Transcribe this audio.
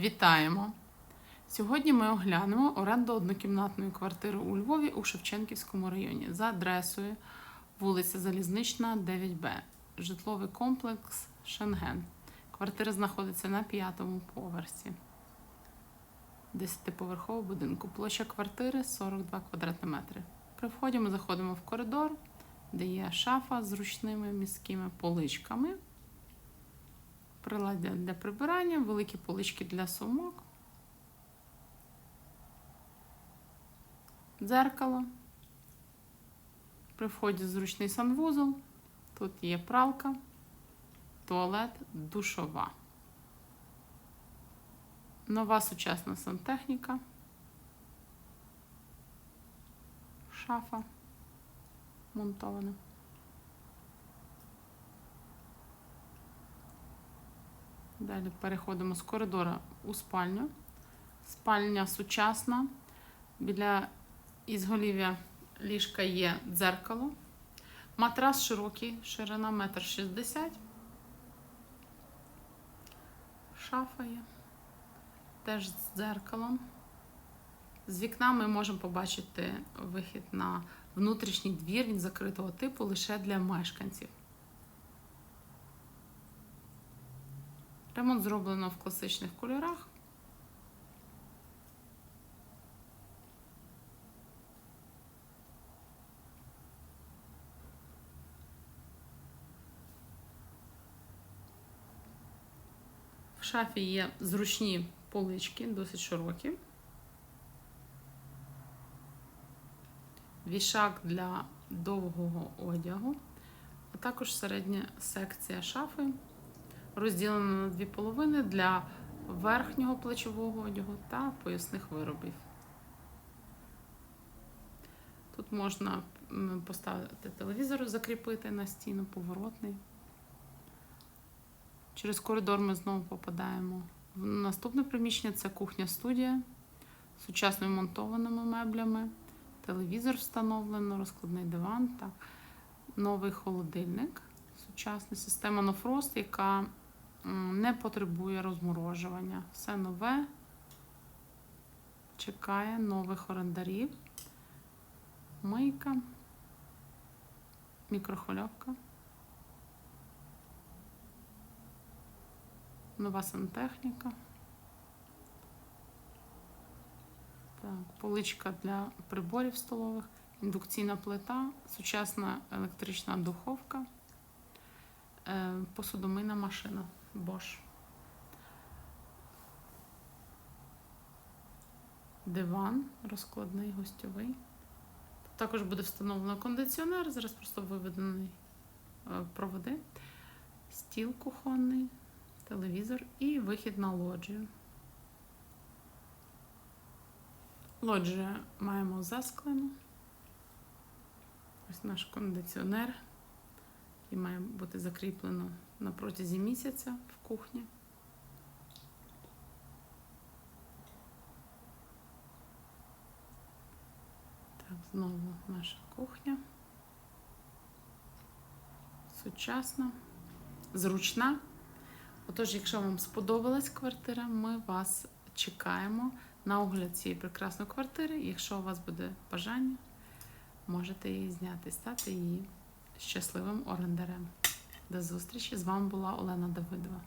Вітаємо! Сьогодні ми оглянемо оренду однокімнатної квартири у Львові у Шевченківському районі за адресою вулиця Залізнична, 9Б, житловий комплекс Шенген. Квартира знаходиться на п'ятому поверсі 10-поверхового будинку. Площа квартири 42 квадратні метри. При вході ми заходимо в коридор, де є шафа з зручними міськими поличками приладдя для прибирання, великі полички для сумок, дзеркало. При вході зручний санвузол. Тут є пралка, туалет, душова. Нова сучасна сантехніка. Шафа монтована. Далі переходимо з коридора у спальню. Спальня сучасна. Біля ізголів'я ліжка є дзеркало. Матрас широкий, ширина 1,60 м. Шафа є. Теж з дзеркалом. З вікна ми можемо побачити вихід на внутрішній двір, він закритого типу лише для мешканців. Ремонт зроблено в класичних кольорах. В шафі є зручні полички, досить широкі. Вішак для довгого одягу, а також середня секція шафи розділена на дві половини для верхнього плечового одягу та поясних виробів. Тут можна поставити телевізор, закріпити на стіну, поворотний. Через коридор ми знову попадаємо в наступне приміщення це кухня-студія з сучасно монтованими меблями, телевізор встановлено, розкладний диван та новий холодильник. Сучасна система Frost, яка не потребує розморожування. Все нове, чекає нових орендарів. Мийка, мікрохвильовка. Нова сантехніка. Так, поличка для приборів столових, індукційна плита, сучасна електрична духовка, е, посудомийна машина Bosch. Диван розкладний, гостьовий. Також буде встановлено кондиціонер, зараз просто виведений проводи, стіл кухонний, телевізор і вихід на лоджію. Лоджія маємо засклену. Ось наш кондиціонер, який має бути закріплено на протязі місяця в кухні. Так, знову наша кухня. Сучасна, зручна. Отож, якщо вам сподобалась квартира, ми вас чекаємо на огляд цієї прекрасної квартири. Якщо у вас буде бажання, можете її зняти, стати її щасливим орендарем. До зустрічі! З вами була Олена Давидова.